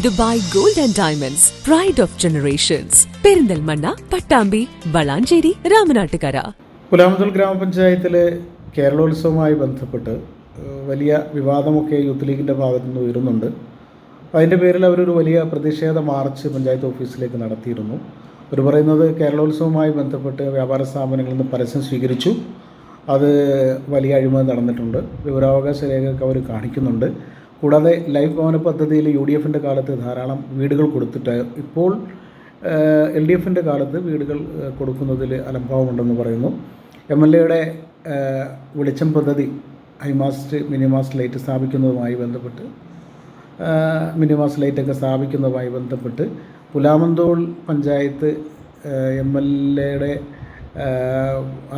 Dubai gold and diamonds pride of generations Perinthalmanna Pattambi Valanchery Ramanattukara. Pulamanthole ഗ്രാമപഞ്ചായത്തിലെ കേരളോത്സവവുമായി ബന്ധപ്പെട്ട് വലിയ വിവാദമൊക്കെ യൂത്ത് ലീഗിന്റെ ഭാഗത്തു നിന്ന് ഉയരുന്നുണ്ട്. അതിന്റെ പേരിൽ അവരൊരു വലിയ പ്രതിഷേധ മാർച്ച് പഞ്ചായത്ത് ഓഫീസിലേക്ക് നടത്തിയിരുന്നു. അവർ പറയുന്നത് കേരളോത്സവവുമായി ബന്ധപ്പെട്ട് വ്യാപാര സ്ഥാപനങ്ങളിൽ നിന്ന് പരസ്യം സ്വീകരിച്ചു. അത് വലിയ അഴിമതി നടന്നിട്ടുണ്ട്. വിവരാവകാശ രേഖയൊക്കെ അവർ കാണിക്കുന്നുണ്ട്. കൂടാതെ ലൈഫ് ഭവന പദ്ധതിയിൽ യു ഡി എഫിന്റെ കാലത്ത് ധാരാളം വീടുകൾ കൊടുത്തിട്ട് ഇപ്പോൾ എൽ ഡി എഫിന്റെ കാലത്ത് വീടുകൾ കൊടുക്കുന്നതിൽ അലംഭാവമുണ്ടെന്ന് പറയുന്നു. എം എൽ എയുടെ വെളിച്ചം പദ്ധതി ഹൈമാസ്റ്റ് മിനിമാസ്റ്റ് ലൈറ്റ് സ്ഥാപിക്കുന്നതുമായി ബന്ധപ്പെട്ട് മിനിമാസ് ലൈറ്റൊക്കെ സ്ഥാപിക്കുന്നതുമായി ബന്ധപ്പെട്ട് പുലാമന്തോൾ പഞ്ചായത്ത് എം എൽ എയുടെ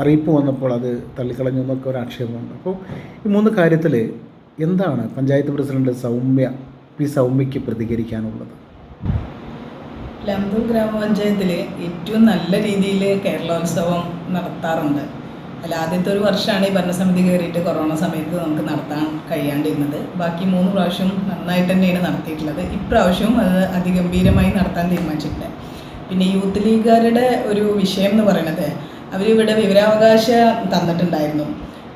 അറിയിപ്പ് വന്നപ്പോൾ അത് തള്ളിക്കളഞ്ഞു എന്നൊക്കെ ഒരു ആക്ഷേപമുണ്ട്. അപ്പോൾ ഈ മൂന്ന് കാര്യത്തിൽ എന്താണ് പഞ്ചായത്ത് പ്രസിഡന്റ് സൗമ്യ പി സൗമ്യയ്ക്ക് പ്രതികരിക്കാനുള്ളത്? ലംബൂർ ഗ്രാമപഞ്ചായത്തിൽ ഏറ്റവും നല്ല രീതിയിൽ കേരളോത്സവം നടത്താറുണ്ട്. അല്ല ആദ്യത്തെ ഒരു വർഷമാണ് ഈ ഭരണസമിതി കയറിയിട്ട് കൊറോണ സമയത്ത് നമുക്ക് നടത്താൻ കഴിയാണ്ടിരുന്നത്. ബാക്കി മൂന്ന് പ്രാവശ്യം നന്നായിട്ട് തന്നെയാണ് നടത്തിയിട്ടുള്ളത്. ഇപ്രാവശ്യവും അത് അതിഗംഭീരമായി നടത്താൻ തീരുമാനിച്ചിട്ടുണ്ട് പിന്നെ യൂത്ത് ലീഗുകാരുടെ ഒരു വിഷയം എന്ന് പറയുന്നത് അവരിവിടെ വിവരാവകാശം തന്നിട്ടുണ്ടായിരുന്നു.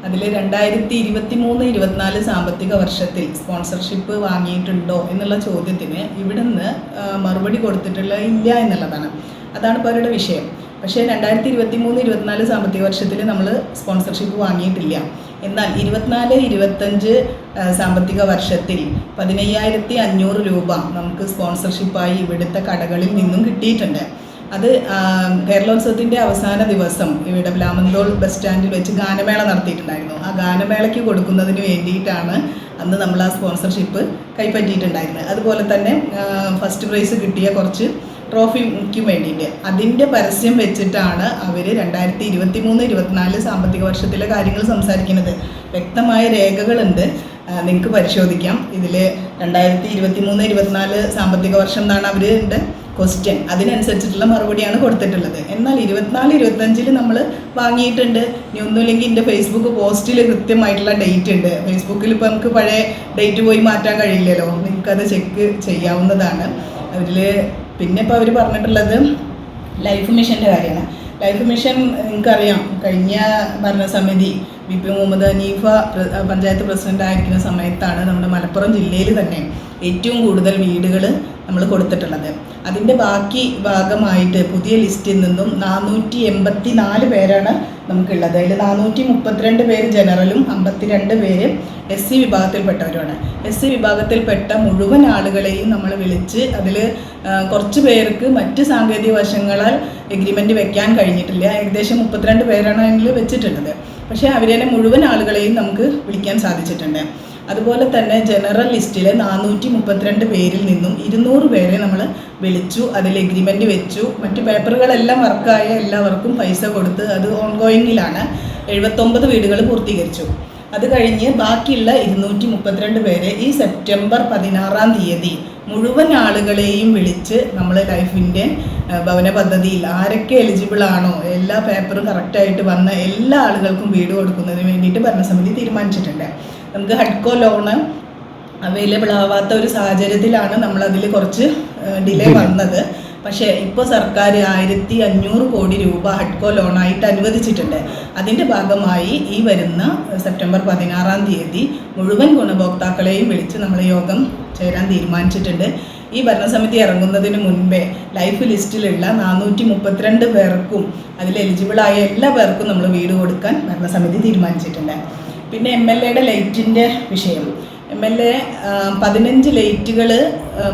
അതിൽ രണ്ടായിരത്തി ഇരുപത്തി മൂന്ന് ഇരുപത്തിനാല് സാമ്പത്തിക വർഷത്തിൽ സ്പോൺസർഷിപ്പ് വാങ്ങിയിട്ടുണ്ടോ എന്നുള്ള ചോദ്യത്തിന് ഇവിടുന്ന് മറുപടി കൊടുത്തിട്ടുള്ള ഇല്ല എന്നുള്ളതാണ്. അതാണ് ഇപ്പോൾ അവരുടെ വിഷയം. പക്ഷേ രണ്ടായിരത്തി ഇരുപത്തി മൂന്ന് ഇരുപത്തിനാല് സാമ്പത്തിക വർഷത്തിൽ നമ്മൾ സ്പോൺസർഷിപ്പ് വാങ്ങിയിട്ടില്ല. എന്നാൽ ഇരുപത്തിനാല് ഇരുപത്തഞ്ച് സാമ്പത്തിക വർഷത്തിൽ പതിനയ്യായിരത്തി അഞ്ഞൂറ് രൂപ നമുക്ക് സ്പോൺസർഷിപ്പായി ഇവിടുത്തെ കടകളിൽ നിന്നും കിട്ടിയിട്ടുണ്ട്. അത് കേരളോത്സവത്തിന്റെ അവസാന ദിവസം ഇവിടെ ബ്ലാമന്തോൾ ബസ് സ്റ്റാൻഡിൽ വെച്ച് ഗാനമേള നടത്തിയിട്ടുണ്ടായിരുന്നു. ആ ഗാനമേളയ്ക്ക് കൊടുക്കുന്നതിന് വേണ്ടിയിട്ടാണ് അന്ന് നമ്മൾ ആ സ്പോൺസർഷിപ്പ് കൈപ്പറ്റിയിട്ടുണ്ടായിരുന്നത്. അതുപോലെ തന്നെ ഫസ്റ്റ് പ്രൈസ് കിട്ടിയ കുറച്ച് ട്രോഫിക്ക് വേണ്ടിയിട്ട്. അതിന്റെ പരസ്യം വെച്ചിട്ടാണ് അവർ രണ്ടായിരത്തി ഇരുപത്തി മൂന്ന് ഇരുപത്തിനാല് സാമ്പത്തിക വർഷത്തിലെ കാര്യങ്ങൾ സംസാരിക്കുന്നത്. വ്യക്തമായ രേഖകളുണ്ട്. നിങ്ങൾക്ക് പരിശോധിക്കാം. ഇതിൽ രണ്ടായിരത്തി ഇരുപത്തി മൂന്ന് ഇരുപത്തിനാല് സാമ്പത്തിക വർഷം എന്നാണ് അവരുടെ ക്വസ്റ്റ്യൻ അതിനനുസരിച്ചിട്ടുള്ള മറുപടിയാണ് കൊടുത്തിട്ടുള്ളത്. എന്നാൽ ഇരുപത്തിനാല് ഇരുപത്തഞ്ചിൽ നമ്മൾ വാങ്ങിയിട്ടുണ്ട്. ഇനി ഒന്നുമില്ലെങ്കിൽ എന്റെ ഫേസ്ബുക്ക് പോസ്റ്റിൽ കൃത്യമായിട്ടുള്ള ഡേറ്റ് ഉണ്ട്. ഫേസ്ബുക്കിൽ ഇപ്പോൾ നമുക്ക് പഴയ ഡേറ്റ് പോയി മാറ്റാൻ കഴിയില്ലല്ലോ. നിങ്ങൾക്കത് ചെക്ക് ചെയ്യാവുന്നതാണ്. അതിൽ പിന്നെ ഇപ്പോൾ അവർ പറഞ്ഞിട്ടുള്ളത് ലൈഫ് മിഷന്റെ കാര്യമാണ്. ലൈഫ് മിഷൻ നിങ്ങൾക്കറിയാം. കഴിഞ്ഞ ഭരണസമിതി B P Muhammad Haneefa panchayat president ആയിരിക്കുന്ന സമയത്താണ് നമ്മുടെ മലപ്പുറം ജില്ലയിൽ തന്നെ ഏറ്റവും കൂടുതൽ വീടുകൾ നമ്മൾ കൊടുത്തിട്ടുള്ളത്. അതിന്റെ ബാക്കി ഭാഗമായിട്ട് പുതിയ ലിസ്റ്റിൽ നിന്നും നാനൂറ്റി എൺപത്തി നാല് പേരാണ് നമുക്കുള്ളത്. അതിൽ നാനൂറ്റി മുപ്പത്തിരണ്ട് പേര് ജനറലും അമ്പത്തിരണ്ട് പേര് എസ് സി വിഭാഗത്തിൽപ്പെട്ടവരുമാണ്. എസ് സി വിഭാഗത്തിൽപ്പെട്ട മുഴുവൻ ആളുകളെയും നമ്മൾ വിളിച്ച് അതിൽ കുറച്ച് പേർക്ക് മറ്റ് സാങ്കേതിക വശങ്ങളാൽ എഗ്രിമെന്റ് വെക്കാൻ കഴിഞ്ഞിട്ടില്ല. ഏകദേശം മുപ്പത്തിരണ്ട് പേരാണ് അതിൽ വെച്ചിട്ടുള്ളത്. പക്ഷേ അവരെ മുഴുവൻ ആളുകളെയും നമുക്ക് വിളിക്കാൻ സാധിച്ചിട്ടുണ്ട്. അതുപോലെ തന്നെ ജനറൽ ലിസ്റ്റിലെ നാനൂറ്റി മുപ്പത്തിരണ്ട് പേരിൽ നിന്നും ഇരുന്നൂറ് പേരെ നമ്മൾ വിളിച്ചു അതിൽ എഗ്രിമെന്റ് വെച്ചു. മറ്റ് പേപ്പറുകളെല്ലാം വർക്കായ എല്ലാവർക്കും പൈസ കൊടുത്ത് അത് ഓൺഗോയിങ്ങിലാണ് എഴുപത്തൊമ്പത് വീടുകൾ പൂർത്തീകരിച്ചു. അത് കഴിഞ്ഞ് ബാക്കിയുള്ള ഇരുന്നൂറ്റി മുപ്പത്തിരണ്ട് പേരെ ഈ സെപ്റ്റംബർ പതിനാറാം തീയതി മുഴുവൻ ആളുകളെയും വിളിച്ച് നമ്മൾ ലൈഫിന്റെ ഭവന പദ്ധതിയിൽ ആരൊക്കെ എലിജിബിൾ ആണോ എല്ലാ പേപ്പറും കറക്റ്റായിട്ട് വന്ന എല്ലാ ആളുകൾക്കും വീട് കൊടുക്കുന്നതിന് വേണ്ടിയിട്ട് ഭരണസമിതി തീരുമാനിച്ചിട്ടുണ്ട്. നമുക്ക് ഹഡ്കോ ലോണ് അവൈലബിൾ ആവാത്ത ഒരു സാഹചര്യത്തിലാണ് നമ്മൾ അതിൽ കുറച്ച് ഡിലേ വന്നത്. പക്ഷേ ഇപ്പോൾ സർക്കാർ ആയിരത്തി അഞ്ഞൂറ് കോടി രൂപ ഹഡ്കോ ലോണായിട്ട് അനുവദിച്ചിട്ടുണ്ട്. അതിന്റെ ഭാഗമായി ഈ വരുന്ന സെപ്റ്റംബർ പതിനാറാം തീയതി മുഴുവൻ ഗുണഭോക്താക്കളെയും വിളിച്ച് നമ്മൾ യോഗം ചേരാൻ തീരുമാനിച്ചിട്ടുണ്ട്. ഈ ഭരണസമിതി ഇറങ്ങുന്നതിന് മുൻപേ ലൈഫ് ലിസ്റ്റിലുള്ള നാനൂറ്റി മുപ്പത്തിരണ്ട് പേർക്കും അതിൽ എലിജിബിളായ എല്ലാ പേർക്കും നമ്മൾ വീട് കൊടുക്കാൻ ഭരണസമിതി തീരുമാനിച്ചിട്ടുണ്ട്. പിന്നെ എം എൽ എയുടെ ലൈറ്റിന്റെ വിഷയം. എം എൽ എ പതിനഞ്ച് ലൈറ്റുകൾ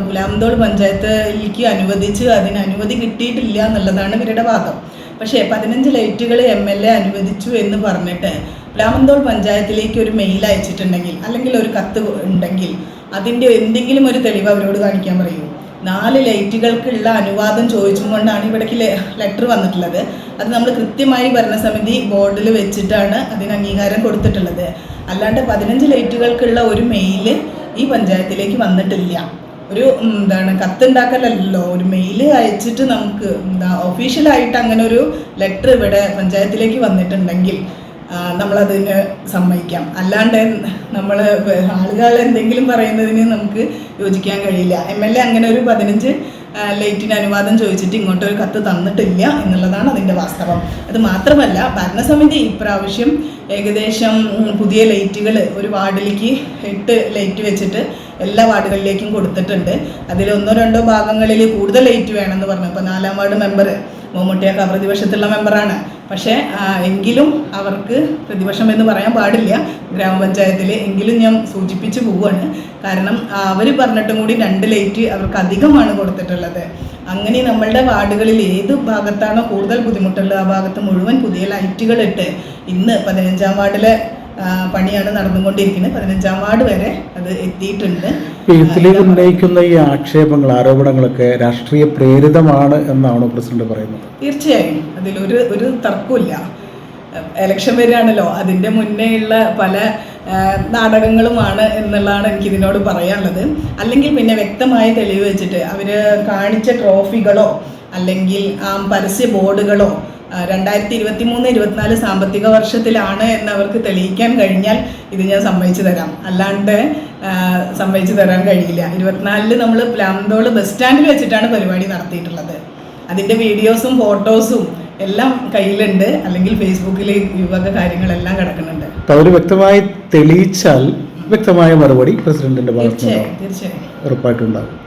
പുലാമന്തോൾ പഞ്ചായത്തിലേക്ക് അനുവദിച്ച് അതിന് അനുമതി കിട്ടിയിട്ടില്ല എന്നുള്ളതാണ് ഇവരുടെ വാദം. പക്ഷേ പതിനഞ്ച് ലൈറ്റുകൾ എം എൽ എ അനുവദിച്ചു എന്ന് പറഞ്ഞിട്ട് പുലാമന്തോൾ പഞ്ചായത്തിലേക്ക് ഒരു മെയിൽ അയച്ചിട്ടുണ്ടെങ്കിൽ അല്ലെങ്കിൽ ഒരു കത്ത് ഉണ്ടെങ്കിൽ അതിന്റെ എന്തെങ്കിലും ഒരു തെളിവ് അവരോട് കാണിക്കാൻ പറയൂ. നാല് ലൈറ്റുകൾക്കുള്ള അനുവാദം ചോദിച്ചും കൊണ്ടാണ് ഇവിടേക്ക് ലെറ്റർ വന്നിട്ടുള്ളത്. അത് നമ്മൾ കൃത്യമായി ഭരണസമിതി ബോർഡിൽ വെച്ചിട്ടാണ് അതിന് അംഗീകാരം കൊടുത്തിട്ടുള്ളത്. അല്ലാണ്ട് പതിനഞ്ച് ലൈറ്റുകൾക്കുള്ള ഒരു മെയിൽ ഈ പഞ്ചായത്തിലേക്ക് വന്നിട്ടില്ല. ഒരു എന്താണ് കത്തുണ്ടാക്കലല്ലോ. ഒരു മെയിൽ അയച്ചിട്ട് നമുക്ക് എന്താ ഒഫീഷ്യലായിട്ട് അങ്ങനെ ഒരു ലെറ്റർ ഇവിടെ പഞ്ചായത്തിലേക്ക് വന്നിട്ടുണ്ടെങ്കിൽ നമ്മളതിന് സമ്മതിക്കാം. അല്ലാണ്ട് നമ്മൾ ആളുകൾ എന്തെങ്കിലും പറയുന്നതിന് നമുക്ക് യോജിക്കാൻ കഴിയില്ല. എം എൽ എ അങ്ങനെ ഒരു പതിനഞ്ച് ലൈറ്റിന് അനുവാദം ചോദിച്ചിട്ട് ഇങ്ങോട്ട് ഒരു കത്ത് തന്നിട്ടില്ല എന്നുള്ളതാണ് അതിന്റെ വാസ്തവം. അത് മാത്രമല്ല ഭരണസമിതി ഇപ്രാവശ്യം ഏകദേശം പുതിയ ലൈറ്റുകൾ ഒരു വാർഡിലേക്ക് എട്ട് ലൈറ്റ് വെച്ചിട്ട് എല്ലാ വാർഡുകളിലേക്കും കൊടുത്തിട്ടുണ്ട്. അതിൽ ഒന്നോ രണ്ടോ ഭാഗങ്ങളിൽ കൂടുതൽ ലൈറ്റ് വേണമെന്ന് പറഞ്ഞു. ഇപ്പോൾ നാലാം വാർഡ് മെമ്പർ മമ്മൂട്ടിയൊക്കെ പ്രതിപക്ഷത്തുള്ള മെമ്പറാണ്. പക്ഷേ എങ്കിലും അവർക്ക് പ്രതിപക്ഷം എന്ന് പറയാൻ പാടില്ല. ഗ്രാമപഞ്ചായത്തിൽ എങ്കിലും ഞാൻ സൂചിപ്പിച്ചു പോവുകയാണ് കാരണം അവർ പറഞ്ഞിട്ടും കൂടി രണ്ട് ലൈറ്റ് അവർക്ക് അധികമാണ് കൊടുത്തിട്ടുള്ളത്. അങ്ങനെ നമ്മളുടെ വാർഡുകളിൽ ഏത് ഭാഗത്താണോ കൂടുതൽ ബുദ്ധിമുട്ടുള്ളത് ആ ഭാഗത്ത് മുഴുവൻ പുതിയ ലൈറ്റുകൾ ഇട്ട് ഇന്ന് പതിനഞ്ചാം വാർഡിലെ പണിയാണ് നടന്നുകൊണ്ടിരിക്കുന്നത്. പതിനഞ്ചാം വാർഡ് വരെ അത് എത്തിയിട്ടുണ്ട്. ഈ യൂത്തിലേക്ക് ഉന്നയിക്കുന്ന ഈ ആക്ഷേപങ്ങൾ ആരോപണങ്ങളൊക്കെ രാഷ്ട്രീയ പ്രേരിതമാണ് എന്നാണ് പ്രസിഡന്റ് പറയുന്നത്? തീർച്ചയായും. അതിലൊരു ഒരു തർക്കമില്ല എലക്ഷൻ വരികയാണല്ലോ. അതിന്റെ മുന്നേ ഉള്ള പല നാടകങ്ങളുമാണ് എന്നുള്ളതാണ് എനിക്ക് ഇതിനോട് പറയാനുള്ളത്. അല്ലെങ്കിൽ പിന്നെ വ്യക്തമായ തെളിവ് വെച്ചിട്ട് അവർ കാണിച്ച ട്രോഫികളോ അല്ലെങ്കിൽ ആ പരസ്യ ബോർഡുകളോ രണ്ടായിരത്തി ഇരുപത്തി മൂന്ന് ഇരുപത്തിനാല് സാമ്പത്തിക വർഷത്തിലാണ് എന്ന് അവർക്ക് തെളിയിക്കാൻ കഴിഞ്ഞാൽ ഇത് ഞാൻ സമ്മതിച്ചു തരാം. അല്ലാണ്ട് സമ്മതിച്ചു തരാൻ കഴിയില്ല. ഇരുപത്തിനാലിൽ നമ്മൾ പ്ലാന്തോൾ ബസ് സ്റ്റാൻഡിൽ വെച്ചിട്ടാണ് പരിപാടി നടത്തിയിട്ടുള്ളത്. അതിന്റെ വീഡിയോസും ഫോട്ടോസും എല്ലാം കയ്യിലുണ്ട്. അല്ലെങ്കിൽ ഫേസ്ബുക്കിൽ ഈ വക കാര്യങ്ങളെല്ലാം കിടക്കുന്നുണ്ട്. അവർ വ്യക്തമായി തെളിയിച്ചാൽ വ്യക്തമായ മറുപടി പ്രസിഡന്റിന്റെ തീർച്ചയായും തീർച്ചയായും. ഉറപ്പായിട്ടുണ്ടാകും.